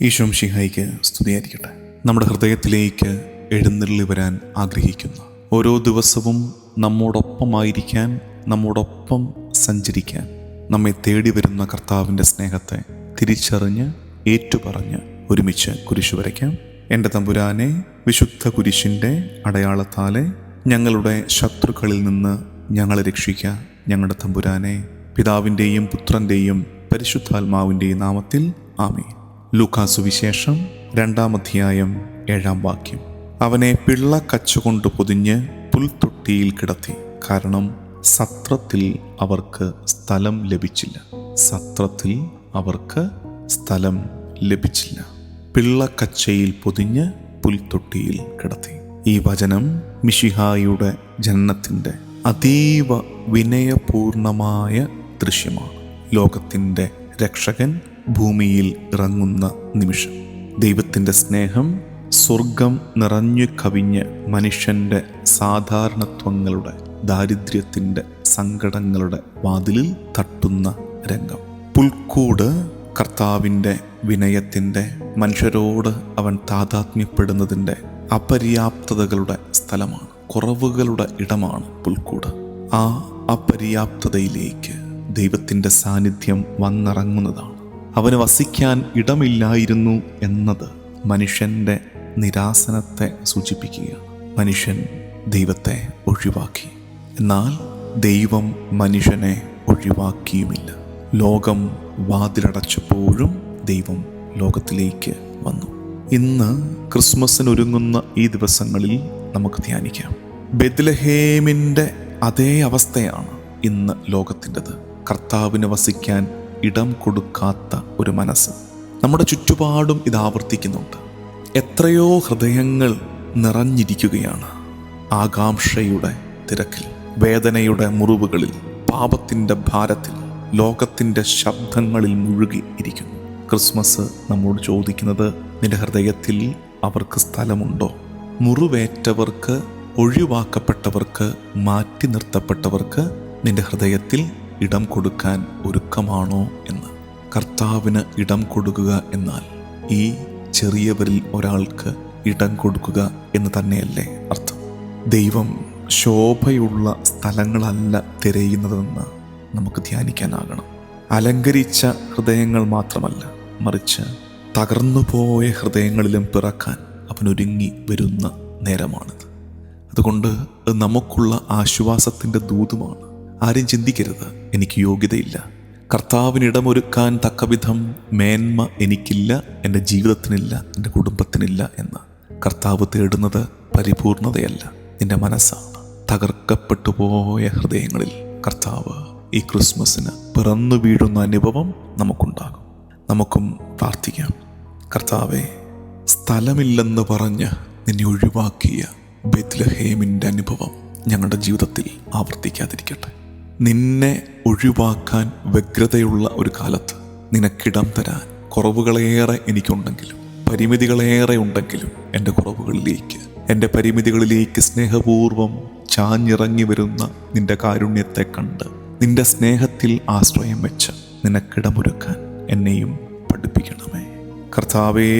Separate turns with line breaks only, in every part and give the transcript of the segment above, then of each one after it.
ഈശോം ഷിഹായിക്ക് സ്തുതിയായിരിക്കട്ടെ. നമ്മുടെ ഹൃദയത്തിലേക്ക് എഴുന്നള്ളി വരാൻ ആഗ്രഹിക്കുന്ന. ഓരോ ദിവസവും നമ്മോടൊപ്പമായിരിക്കാൻ നമ്മോടൊപ്പം സഞ്ചരിക്കാൻ നമ്മെ തേടി വരുന്ന കർത്താവിന്റെ സ്നേഹത്തെ തിരിച്ചറിഞ്ഞ് ഏറ്റുപറഞ്ഞ് ഒരുമിച്ച് കുരിശു വരയ്ക്കാം. എന്റെ തമ്പുരാനെ വിശുദ്ധ കുരിശിന്റെ അടയാളത്താലെ ഞങ്ങളുടെ ശത്രുക്കളിൽ നിന്ന് ഞങ്ങളെ രക്ഷിക്കുക ഞങ്ങളുടെ തമ്പുരാനെ പിതാവിന്റെയും പുത്രന്റെയും പരിശുദ്ധാത്മാവിന്റെയും നാമത്തിൽ ആമേ ലൂക്കാസു വിശേഷം രണ്ടാം അധ്യായം ഏഴാം വാക്യം. അവനെ പിള്ള കച്ചുകൊണ്ട് പൊതിഞ്ഞ് പുൽത്തൊട്ടിയിൽ കിടത്തി. കാരണം സത്രത്തിൽ അവർക്ക് സ്ഥലം ലഭിച്ചില്ല. സത്രത്തിൽ അവർക്ക് സ്ഥലം ലഭിച്ചില്ല. പിള്ളക്കച്ചയിൽ പൊതിഞ്ഞ് പുൽത്തൊട്ടിയിൽ കിടത്തി. ഈ വചനം മിഷിഹായുടെ ജനനത്തിന്റെ അതീവ വിനയപൂർണമായ ദൃശ്യമാണ്. ലോകത്തിന്റെ രക്ഷകൻ ഭൂമിയിൽ ഇറങ്ങുന്ന നിമിഷം. ദൈവത്തിന്റെ സ്നേഹം സ്വർഗം നിറഞ്ഞു കവിഞ്ഞ് മനുഷ്യന്റെ സാധാരണത്വങ്ങളുടെ ദാരിദ്ര്യത്തിന്റെ സങ്കടങ്ങളുടെ വാതിലിൽ തട്ടുന്ന രംഗം. പുൽക്കൂട് കർത്താവിന്റെ വിനയത്തിന്റെ മനുഷ്യരോട് അവൻ താതാത്മ്യപ്പെടുന്നതിന്റെ അപര്യാപ്തതകളുടെ സ്ഥലമാണ്. കുറവുകളുടെ ഇടമാണ് പുൽക്കൂട്. ആ അപര്യാപ്തതയിലേക്ക് ദൈവത്തിന്റെ സാന്നിധ്യം വന്നിറങ്ങുന്നതാണ്. അവന് വസിക്കാൻ ഇടമില്ലായിരുന്നു എന്നത് മനുഷ്യന്റെ നിരാസനത്തെ സൂചിപ്പിക്കുകയാണ് മനുഷ്യൻ ദൈവത്തെ ഒഴിവാക്കി. എന്നാൽ ദൈവം മനുഷ്യനെ ഒഴിവാക്കിയുമില്ല. ലോകം വാതിലടച്ചപ്പോഴും ദൈവം ലോകത്തിലേക്ക് വന്നു. ഇന്ന് ക്രിസ്മസിനൊരുങ്ങുന്ന ഈ ദിവസങ്ങളിൽ നമുക്ക് ധ്യാനിക്കാം. ബെദ്ലഹേമിന്റെ അതേ അവസ്ഥയാണ് ഇന്ന് ലോകത്തിന്റെത്. കർത്താവിന് വസിക്കാൻ ഇടം കൊടുക്കാത്ത ഒരു മനസ്സ്. നമ്മുടെ ചുറ്റുപാടും ഇത് ആവർത്തിക്കുന്നുണ്ട്. എത്രയോ ഹൃദയങ്ങൾ നിറഞ്ഞിരിക്കുകയാണ് ആകാംക്ഷയുടെ തിരക്കിൽ വേദനയുടെ മുറിവുകളിൽ പാപത്തിന്റെ ഭാരത്തിൽ ലോകത്തിന്റെ ശബ്ദങ്ങളിൽ മുഴുകി ഇരിക്കുന്നു. ക്രിസ്മസ് നമ്മോട് ചോദിക്കുന്നത് നിന്റെ ഹൃദയത്തിൽ അവർക്ക് സ്ഥലമുണ്ടോ? മുറിവേറ്റവർക്ക് ഒഴിവാക്കപ്പെട്ടവർക്ക് മാറ്റി നിർത്തപ്പെട്ടവർക്ക് നിന്റെ ഹൃദയത്തിൽ ഇടം കൊടുക്കാൻ ഒരുക്കമാണോ എന്ന്. കർത്താവിന് ഇടം കൊടുക്കുക എന്നാൽ ഈ ചെറിയവരിൽ ഒരാൾക്ക് ഇടം കൊടുക്കുക എന്ന് തന്നെയല്ലേ അർത്ഥം. ദൈവം ശോഭയുള്ള സ്ഥലങ്ങളല്ല തിരയുന്നതെന്ന് നമുക്ക് ധ്യാനിക്കാനാകണം. അലങ്കരിച്ച ഹൃദയങ്ങൾ മാത്രമല്ല മറിച്ച് തകർന്നുപോയ ഹൃദയങ്ങളിലും പിറക്കാൻ അവനൊരുങ്ങി വരുന്ന നേരമാണിത്. അതുകൊണ്ട് നമുക്കുള്ള ആശ്വാസത്തിന്റെ ദൂതുമാണ്. ആരും ചിന്തിക്കരുത്. എനിക്ക് യോഗ്യതയില്ല. കർത്താവിനിടമൊരുക്കാൻ തക്കവിധം മേന്മ എനിക്കില്ല എന്റെ ജീവിതത്തിനില്ല എന്റെ കുടുംബത്തിനില്ല എന്ന്. കർത്താവ് തേടുന്നത് പരിപൂർണതയല്ല. നിന്റെ മനസ്സാണ് തകർക്കപ്പെട്ടു പോയ ഹൃദയങ്ങളിൽ കർത്താവ് ഈ ക്രിസ്മസിന് പിറന്നു വീഴുന്ന അനുഭവം നമുക്കുണ്ടാകും. നമുക്കും പ്രാർത്ഥിക്കാം. കർത്താവെ സ്ഥലമില്ലെന്ന് പറഞ്ഞ് നിന്നെ ഒഴിവാക്കിയ ബെത്ലഹേമിന്റെ അനുഭവം ഞങ്ങളുടെ ജീവിതത്തിൽ ആവർത്തിക്കാതിരിക്കട്ടെ. നിന്നെ ഒഴിവാക്കാൻ വ്യഗ്രതയുള്ള ഒരു കാലത്ത് നിനക്കിടം തരാൻ കുറവുകളേറെ എനിക്കുണ്ടെങ്കിലും പരിമിതികളേറെ ഉണ്ടെങ്കിലും എന്റെ കുറവുകളിലേക്ക് എന്റെ പരിമിതികളിലേക്ക് സ്നേഹപൂർവം ചാഞ്ഞിറങ്ങി വരുന്ന നിന്റെ കാരുണ്യത്തെ കണ്ട് നിന്റെ സ്നേഹത്തിൽ ആശ്രയം വെച്ച് നിനക്കിടമൊരുക്കാൻ എന്നെയും പഠിപ്പിക്കണമേ. കർത്താവേ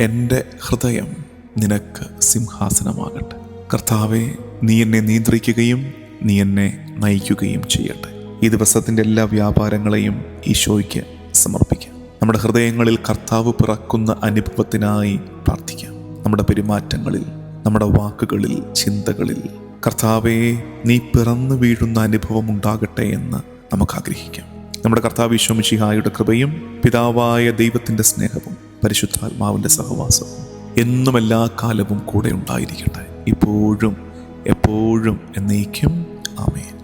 എന്റെ ഹൃദയം നിനക്ക് സിംഹാസനമാകട്ടെ. കർത്താവെ നീ എന്നെ നിയന്ത്രിക്കുകയും നീ എന്നെ നയിക്കുകയും ചെയ്യട്ടെ. ഈ ദിവസത്തിന്റെ എല്ലാ വ്യാപാരങ്ങളെയും ഈശോയ്ക്ക് സമർപ്പിക്കാം. നമ്മുടെ ഹൃദയങ്ങളിൽ കർത്താവ് പിറക്കുന്ന അനുഭവത്തിനായി പ്രാർത്ഥിക്കാം. നമ്മുടെ പെരുമാറ്റങ്ങളിൽ നമ്മുടെ വാക്കുകളിൽ ചിന്തകളിൽ കർത്താവെ നീ പിറന്നു വീഴുന്ന അനുഭവം ഉണ്ടാകട്ടെ എന്ന് നമുക്ക് ആഗ്രഹിക്കാം നമ്മുടെ കർത്താവ് ഈശോമിഷിഹായുടെ കൃപയും പിതാവായ ദൈവത്തിന്റെ സ്നേഹവും പരിശുദ്ധാത്മാവിന്റെ സഹവാസവും എന്നും എല്ലാ കാലവും കൂടെ ഉണ്ടായിരിക്കട്ടെ. ഇപ്പോഴും എപ്പോഴും എന്നേക്കും ആമേൻ